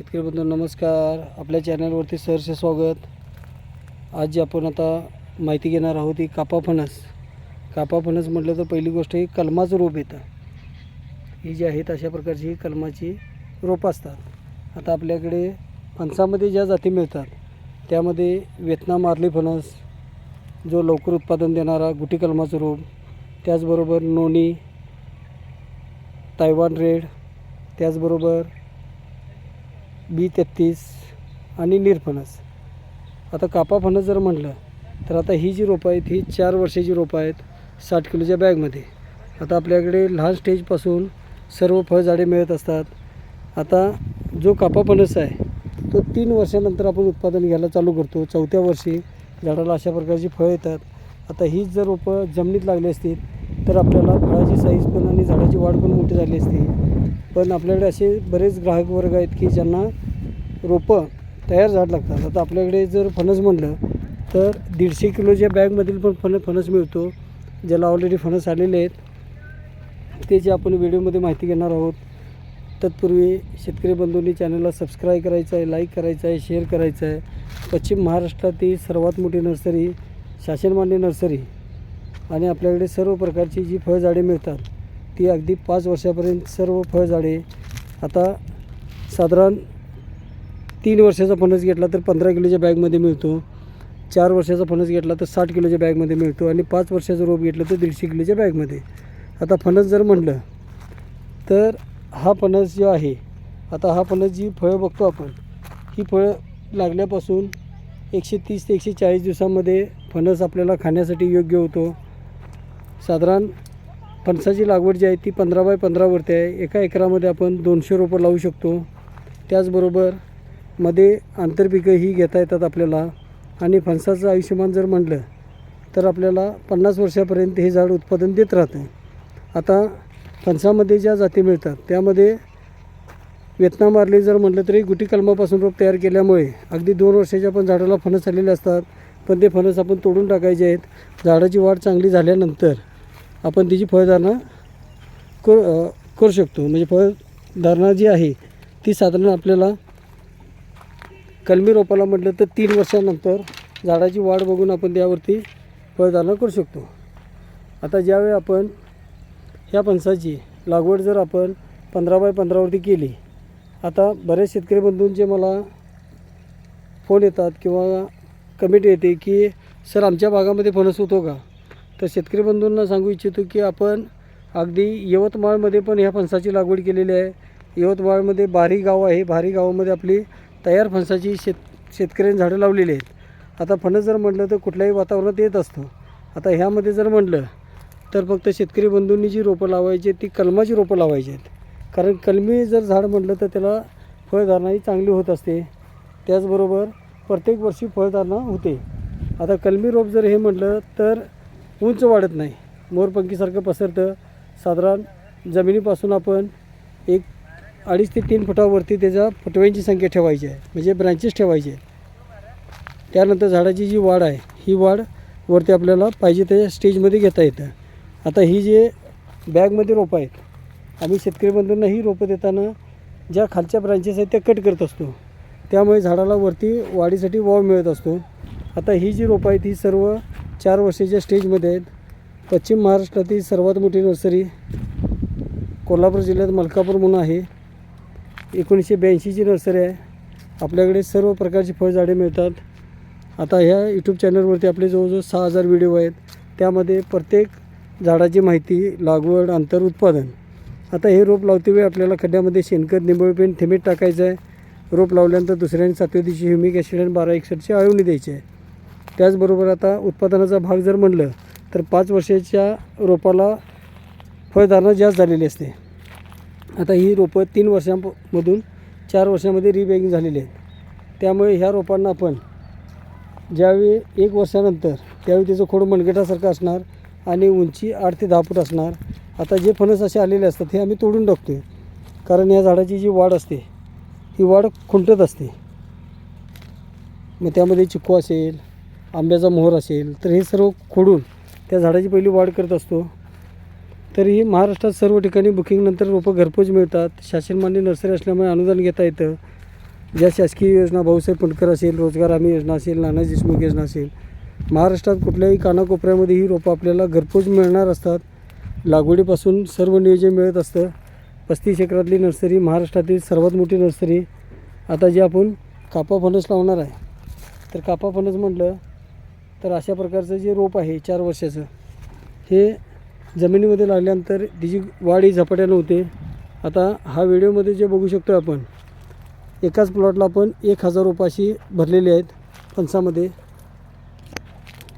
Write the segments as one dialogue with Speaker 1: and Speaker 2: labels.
Speaker 1: शेतकरी बंधू नमस्कार. आपल्या चॅनलवरती सहर्ष स्वागत. आज जी आपण आता माहिती घेणार आहोत ती कापा फणस. कापा फणस म्हटलं तर पहिली गोष्ट ही कलमाचं रोप येतं. ही जी आहेत अशा प्रकारची ही कलमाची रोपं असतात. आता आपल्याकडे फणसामध्ये ज्या जाती मिळतात त्यामध्ये वेतना मारली फणस जो लवकर उत्पादन देणारा गुटी कलमाचं रोप त्याचबरोबर नोनी तायवान रेड त्याचबरोबर बी तेहतीस आणि निरफणस आता कापा फणस जर म्हटलं तर आता ही जी रोपं आहेत ही चार वर्षाची रोपं आहेत साठ किलोच्या बॅगमध्ये. आता आपल्याकडे लहान स्टेजपासून सर्व फळझाडे मिळत असतात. आता जो कापा फणस आहे तो तीन वर्षानंतर आपण उत्पादन घ्यायला चालू करतो. चौथ्या वर्षी झाडाला अशा प्रकारची फळं येतात. आता हीच जर रोपं जमिनीत लागली असतील तर आपल्याला फळाची साईज पण आणि झाडाची वाढ पण मोठी झाली असती. पण आपल्याकडे असे बरेच ग्राहक वर्ग आहेत की ज्यांना रोपं तयार झाड लागतात. आता आपल्याकडे जर फणस म्हणलं तर दीडशे किलोच्या बॅगमधील पण फण फणस मिळतो ज्याला ऑलरेडी फणस आलेले आहेत त्याची आपण व्हिडिओमध्ये माहिती घेणार आहोत तत्पूर्वी शेतकरी बंधूंनी चॅनलला सबस्क्राईब करायचं आहे लाईक करायचं आहे शेअर करायचं आहे. पश्चिम महाराष्ट्रातील सर्वात मोठी नर्सरी शासनमान्य नर्सरी आणि आपल्याकडे सर्व प्रकारची जी फळझाडे मिळतात ती अगदी पाच वर्षापर्यंत सर्व फळझाडे आता साधारण तीन वर्षाचा फणस घेतला तर पंधरा किलोच्या बॅगमध्ये मिळतो. चार वर्षाचा फणस घेतला तर साठ किलोच्या बॅगमध्ये मिळतो आणि पाच वर्षाचं रोप घेतलं तर दीडशे किलोच्या बॅगमध्ये. आता फणस जर म्हटलं तर हा फणस जो आहे आता हा फणस जी फळं बघतो आपण ही फळं लागल्यापासून एकशे तीस ते एकशे चाळीस दिवसामध्ये फणस आपल्याला खाण्यासाठी योग्य होतो. साधारण फणसाची लागवड जी आहे ती पंधरा बाय पंधरावरती आहे. एका एकरामध्ये आपण दोनशे रोपं लावू शकतो. त्याचबरोबर मध्ये आंतरपिकंही घेता येतात आपल्याला. आणि फणसाचं आयुष्यमान जर म्हटलं तर आपल्याला पन्नास वर्षापर्यंत हे झाड उत्पादन देत राहतं. आता फणसामध्ये ज्या जाती मिळतात त्यामध्ये वेतना मारली जर म्हटलं तरी गुटी कलमापासून रोप तयार केल्यामुळे अगदी दोन वर्षाच्या पण झाडाला फणस आलेले असतात. पण ते फणस आपण तोडून टाकायचे आहेत. झाडाची वाढ चांगली झाल्यानंतर आपण तिची फळधारणा करू करू शकतो. म्हणजे फळधारणा जी आहे ती साधारण आपल्याला कलमी रोपाला म्हटलं तर तीन वर्षानंतर झाडाची वाढ बघून आपण त्यावरती फळधारणा करू शकतो. आता ज्यावेळी आपण ह्या फणसाची लागवड जर आपण पंधरा बाय पंधरावरती केली आता बरेच शेतकरी बंधूंचे मला फोन येतात किंवा कमेंट येते की सर आमच्या भागामध्ये फणस होतो का? तर शेतकरी बंधूंना सांगू इच्छितो की आपण अगदी यवतमाळमध्ये पण ह्या फणसाची लागवड केलेली आहे. यवतमाळमध्ये भारी गाव आहे. भारी गावामध्ये आपली तयार फणसाची शेत शेतकऱ्यांनी झाडं लावलेली आहेत. आता फणस जर म्हटलं तर कुठल्याही वातावरणात येत असतो. आता ह्यामध्ये जर म्हटलं तर फक्त शेतकरी बंधूंनी जी रोपं लावायची ती कलमाची रोपं लावायची आहेत. कारण कलमी जर झाड म्हटलं तर त्याला फळधारणाही चांगली होत असते. त्याचबरोबर प्रत्येक वर्षी फळधारणा होते. आता कलमी रोप जर हे म्हटलं तर उंच वाढत नाही. मोरपंखीसारखं पसरतं. साधारण जमिनीपासून आपण एक अडीच ते तीन फुटावरती त्याच्या फुटव्यांची संख्या ठेवायची आहे म्हणजे ब्रँचेस ठेवायचे आहेत. त्यानंतर झाडाची जी वाढ आहे ही वाढ वरती आपल्याला पाहिजे त्या स्टेजमध्ये घेता येतं. आता ही जे बॅगमध्ये रोपं आहेत आम्ही शेतकरी बंधूंना ही रोपं देताना ज्या खालच्या ब्रांचेस आहेत त्या कट करत असतो. त्यामुळे झाडाला वरती वाढीसाठी वाव मिळत असतो. आता ही जी रोपं आहेत ही सर्व चार वर्षाच्या स्टेजमध्ये आहेत. पश्चिम महाराष्ट्रातील सर्वात मोठी नर्सरी कोल्हापूर जिल्ह्यात मलकापूर म्हणून आहे. एकोणीसशे ब्याऐंशीची नर्सरी आहे. आपल्याकडे सर्व प्रकारची फळझाडे मिळतात. आता ह्या यूट्यूब चॅनलवरती आपले जवळजवळ सहा हजार व्हिडिओ आहेत. त्यामध्ये प्रत्येक झाडाची माहिती लागवड अंतर उत्पादन. आता हे रोप लावते वेळी आपल्याला खड्ड्यामध्ये शेणखत निंबळपेंट थेमेट टाकायचं आहे. रोप लावल्यानंतर दुसऱ्या सातव्या दिवशी ह्युमिक ॲसिड आणि बारा एकसठची आळवणी द्यायची आहे. त्याचबरोबर आता उत्पादनाचा भाग जर म्हणलं तर पाच वर्षाच्या रोपाला फळधारणा जास्त झालेली असते. आता ही रोपं तीन वर्षांमधून चार वर्षामध्ये रिबॅगिंग झालेली आहेत. त्यामुळे ह्या रोपांना आपण ज्यावेळी एक वर्षानंतर त्यावेळी त्याचं खोड मनगटासारखं असणार आणि उंची आठ ते दहा फूट असणार. आता जे फणस असे आलेले असतात हे आम्ही तोडून टाकतो आहे कारण या झाडाची जी वाढ असते ही वाढ खुंटत असते. मग त्यामध्ये चिक्कू असेल आंब्याचा मोहर असेल तर हे सर्व खोडून त्या झाडाची पहिली वाढ करत असतो. तरीही महाराष्ट्रात सर्व ठिकाणी बुकिंगनंतर रोपं घरपोच मिळतात. शासनमान्य नर्सरी असल्यामुळे अनुदान घेता येतं. ज्या शासकीय योजना भाऊसाहेब फुंडकर असेल रोजगार हमी योजना असेल नाना देशमुख योजना असेल महाराष्ट्रात कुठल्याही कानाकोपऱ्यामध्ये ही रोपं आपल्याला घरपोच मिळणार असतात. लागवडीपासून सर्व नियोजन मिळत असतं. पस्तीस एकरातली नर्सरी महाराष्ट्रातील सर्वात मोठी नर्सरी. आता जी आपण कापा फणस लावणार आहे. तर कापा फणस म्हटलं तर अशा प्रकारचं जे रोप आहे चार वर्षाचं हे जमिनीमध्ये लागल्यानंतर तिची वाढ ही झपाट्यानं होते. आता हा व्हिडिओमध्ये जे बघू शकतो आपण एकाच प्लॉटला आपण एक हजार रुपयाशी भरलेले आहेत फणसामध्ये.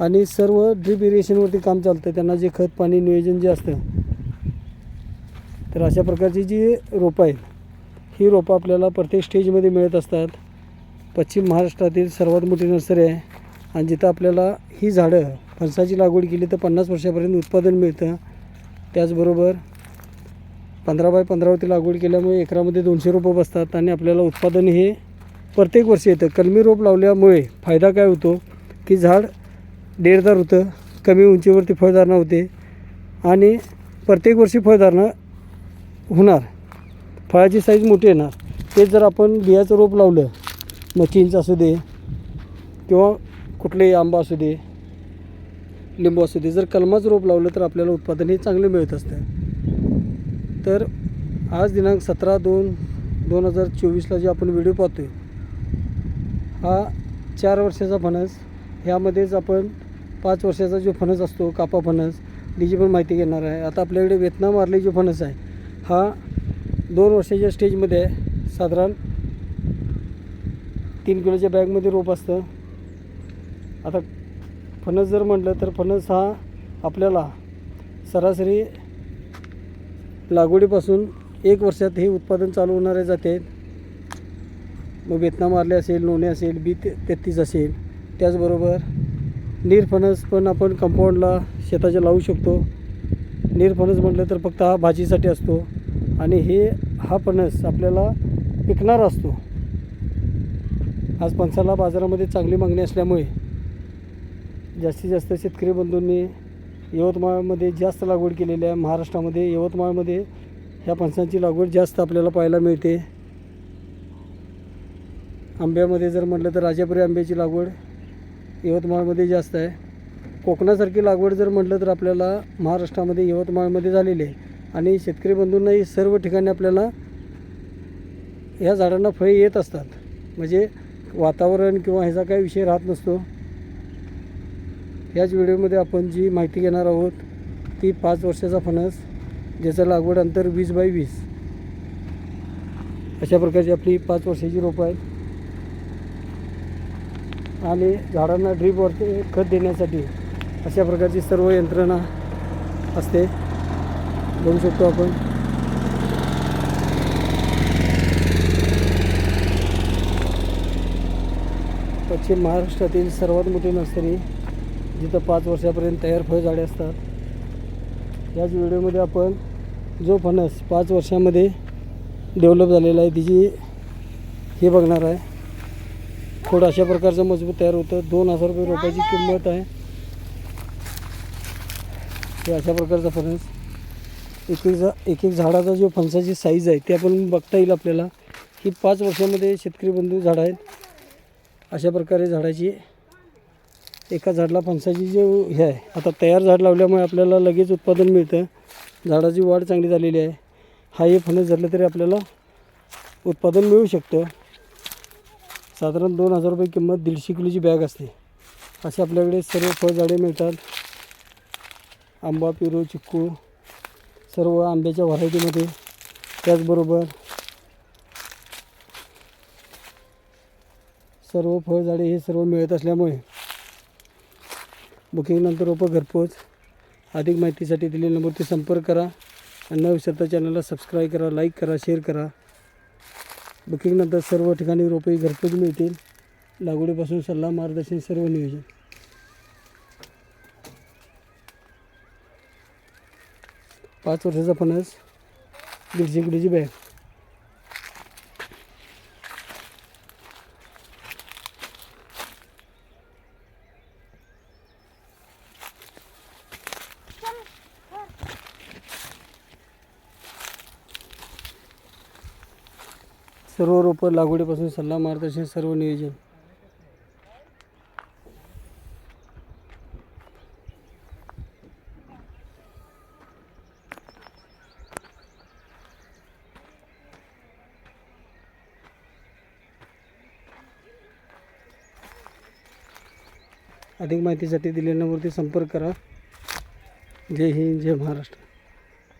Speaker 1: आणि सर्व ड्रीप इरिगेशनवरती काम चालतं त्यांना जे खत पाणी नियोजन जे असतं तर अशा प्रकारची जी रोपं आहेत ही रोपं आपल्याला प्रत्येक स्टेजमध्ये मिळत असतात. पश्चिम महाराष्ट्रातील सर्वात मोठी नर्सरी आहे. आणि जिथं आपल्याला ही झाडं फणसाची लागवड केली तर पन्नास वर्षापर्यंत उत्पादन मिळतं. त्याचबरोबर पंधरा बाय पंधरावरती लागवड केल्यामुळे एकरामध्ये दोनशे रोपं बसतात आणि आपल्याला उत्पादन हे प्रत्येक वर्षी येतं. कलमी रोप लावल्यामुळे फायदा काय होतो? की झाड डेरदार होतं कमी उंचीवरती फळधारणा होते आणि प्रत्येक वर्षी फळधारणा होणार. फळाची साईज मोठी येणार. तेच जर आपण बियाचं रोप लावलं मग चिंच असू दे किंवा कुठलेही आंबा असू दे लिंबू असू दे जर कलमाचं रोप लावलं तर आपल्याला उत्पादन हे चांगलं मिळत असतं. तर आज दिनांक सतरा दोन दोन हजार चोवीसला जे आपण व्हिडिओ पाहतो आहे हा चार वर्षाचा फणस ह्यामध्येच आपण पाच वर्षाचा जो फणस असतो कापा फणस त्याची पण माहिती घेणार आहे. आता आपल्याकडे वेतना मारली जो फणस आहे हा दोन वर्षाच्या स्टेजमध्ये आहे. साधारण तीन किलोच्या बॅगमध्ये रोप असतं. आता फणस जर म्हटलं तर फणस हा आपल्याला सरासरी लागवडीपासून एक वर्षात हे उत्पादन चालू होणारे जाते. मग वेतना मारले असेल लोणे असेल बी ते तेहतीस असेल. त्याचबरोबर नीरफणस पण आपण कंपाऊंडला शेताच्या लावू शकतो. नीरफणस म्हटलं तर फक्त हा भाजीसाठी असतो. आणि हे हा फणस आपल्याला पिकणारा असतो. आज फणसाला बाजारामध्ये चांगली मागणी असल्यामुळे जास्तीत जास्त शेतकरी बंधूंनी यवतमाळमध्ये जास्त लागवड केलेली आहे. महाराष्ट्रामध्ये यवतमाळमध्ये ह्या फणसांची लागवड जास्त आपल्याला पाहायला मिळते. आंब्यामध्ये जर म्हटलं तर राजापुरी आंब्याची लागवड यवतमाळमध्ये जास्त आहे. कोकणासारखी लागवड जर म्हटलं तर आपल्याला महाराष्ट्रामध्ये यवतमाळमध्ये झालेली आहे. आणि शेतकरी बंधूंनाही सर्व ठिकाणी आपल्याला ह्या झाडांना फळे येत असतात. म्हणजे वातावरण किंवा ह्याचा काही विषय राहत नसतो. याच व्हिडिओमध्ये आपण जी माहिती घेणार आहोत ती पाच वर्षाचा फणस ज्याचं लागवड अंतर वीस बाय वीस. अशा प्रकारची आपली पाच वर्षाची रोपं आहेत. आणि झाडांना ड्रीपवरती खत देण्यासाठी अशा प्रकारची सर्व यंत्रणा असते. बघू शकतो आपण. पश्चिम महाराष्ट्रातील सर्वात मोठी नर्सरी जिथं पाच वर्षापर्यंत तयार फळझाडे असतात. याच व्हिडिओमध्ये आपण जो फणस पाच वर्षामध्ये डेव्हलप झालेला आहे तिची हे बघणार आहे. खोड अशा प्रकारचं मजबूत तयार होतं. दोन हजार रुपये रोपाची किंमत आहे. हे अशा प्रकारचा फणस. एक एक झा एक एक झाडाचा जो फणसाची साईज आहे ते आपण बघता येईल आपल्याला. ही पाच वर्षामध्ये शेतकरी बंधू झाडं आहेत. अशा प्रकारे झाडाची एका झाडाला फणसाची जे हे आहे आता तयार झाड लावल्यामुळे आपल्याला लगेच उत्पादन मिळतं. झाडाची वाढ चांगली झालेली आहे. हा हे फणस धरलं तरी आपल्याला उत्पादन मिळू शकतं. साधारण दोन हजार रुपये किंमत दीडशे किलोची बॅग असते. असे आपल्याकडे सर्व फळझाडे मिळतात. आंबा पेरू चिक्कू सर्व आंब्याच्या व्हरायटीमध्ये. त्याचबरोबर सर्व फळझाडे हे सर्व मिळत असल्यामुळे बुकिंगनंतर रोपं घरपोच. अधिक माहितीसाठी दिलेल्या नंबरवरती संपर्क करा. आणि न विसरता चॅनलला सबस्क्राईब करा लाईक करा शेअर करा. बुकिंगनंतर सर्व ठिकाणी रोपे घरपोच मिळतील. लागवडीपासून सल्ला मार्गदर्शन सर्व नियोजन. पाच वर्षाचा फणस दीडशे गुडीची बॅग. सर्व रोपं लागवडीपासून सल्ला मार्गदर्शन सर्व नियोजन. अधिक माहितीसाठी दिलेल्या नंबरवरती संपर्क करा. जय हिंद जय महाराष्ट्र.